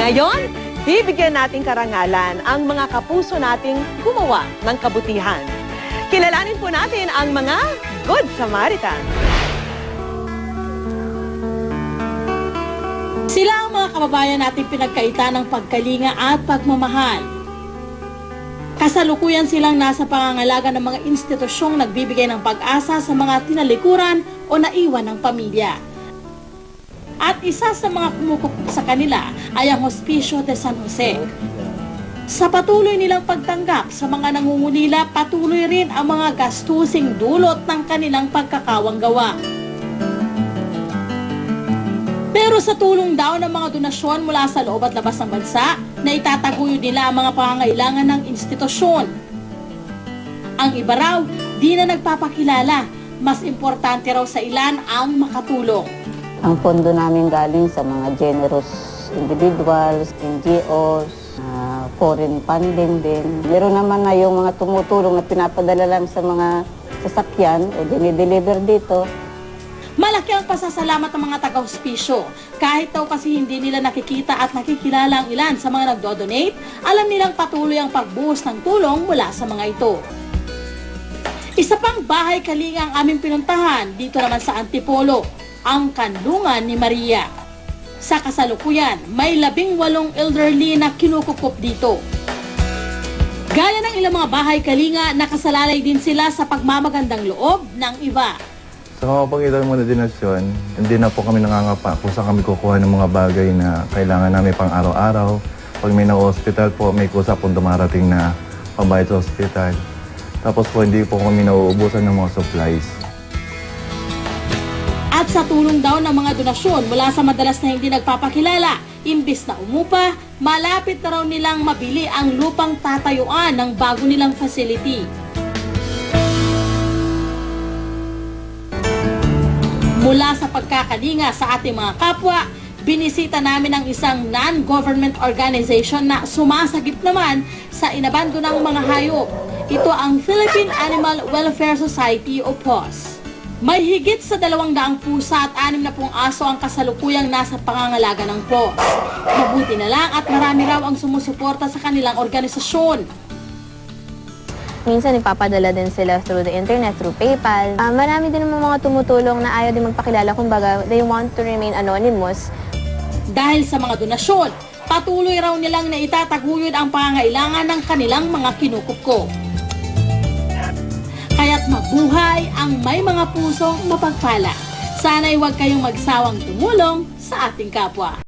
Ngayon, bibigyan nating karangalan ang mga kapuso nating gumawa ng kabutihan. Kilalanin po natin ang mga Good Samaritan. Sila ang mga kababayan nating pinagkaita ng pagkalinga at pagmamahal. Kasalukuyan silang nasa pangangalaga ng mga institusyong nagbibigay ng pag-asa sa mga tinalikuran o naiwan ng pamilya. At isa sa mga kumukup sa kanila ay ang Hospicio de San Jose. Sa patuloy nilang pagtanggap sa mga nangungulila, patuloy rin ang mga gastusing dulot ng kanilang pagkakawang gawa. Pero sa tulong daw ng mga donasyon mula sa loob at labas ng bansa, na itataguyod nila ang mga pangangailangan ng institusyon. Ang iba raw, di na nagpapakilala. Mas importante raw sa ilan ang makatulong. Ang pondo namin galing sa mga generous individuals, NGOs, ah, foreign funding din. Meron naman na yung mga tumutulong at pinapadala lang sa mga sasakyan o dinideliver dito. Malaki ang pasasalamat ng mga taga-hospisyo. Kahit daw kasi hindi nila nakikita at nakikilala ang ilan sa mga nagdo-donate, alam nilang patuloy ang pagbuhos ng tulong mula sa mga ito. Isa pang bahay kalinga ang aming pinuntahan dito naman sa Antipolo, ang kanlungan ni Maria. Sa kasalukuyan, may labing walong elderly na kinukukup dito. Gaya ng ilang mga bahay kalinga, nakasalalay din sila sa pagmamagandang loob ng iba. Sa pamapagitan mo na dinasyon, hindi na po kami nangangapa kung saan kami kukuha ng mga bagay na kailangan namin pang araw-araw. Pag may na-hospital po, may kusa pong dumarating na pambayad sa hospital. Tapos po, hindi po kami nauubusan ng mga supplies. Sa tulong daw ng mga donasyon mula sa madalas na hindi nagpapakilala, imbis na umupa, malapit na raw nilang mabili ang lupang tatayuan ng bago nilang facility. Mula sa pagkakalinga sa ating mga kapwa, binisita namin ang isang non-government organization na sumasagip naman sa inabando ng mga hayop. Ito ang Philippine Animal Welfare Society o POS. May higit sa dalawang daang pusa at anim na pong aso ang kasalukuyang nasa pangangalaga ng POS. Mabuti na lang at marami raw ang sumusuporta sa kanilang organisasyon. Minsan ipapadala din sila through the internet, through PayPal. Ah, marami din mga tumutulong na ayaw din magpakilala. Kumbaga, they want to remain anonymous. Dahil sa mga donasyon, patuloy raw nilang naitataguyod ang pangangailangan ng kanilang mga kinukupko. Kaya't mabuhay ang may mga pusong mapagpala. Sana'y huwag kayong magsawang tumulong sa ating kapwa.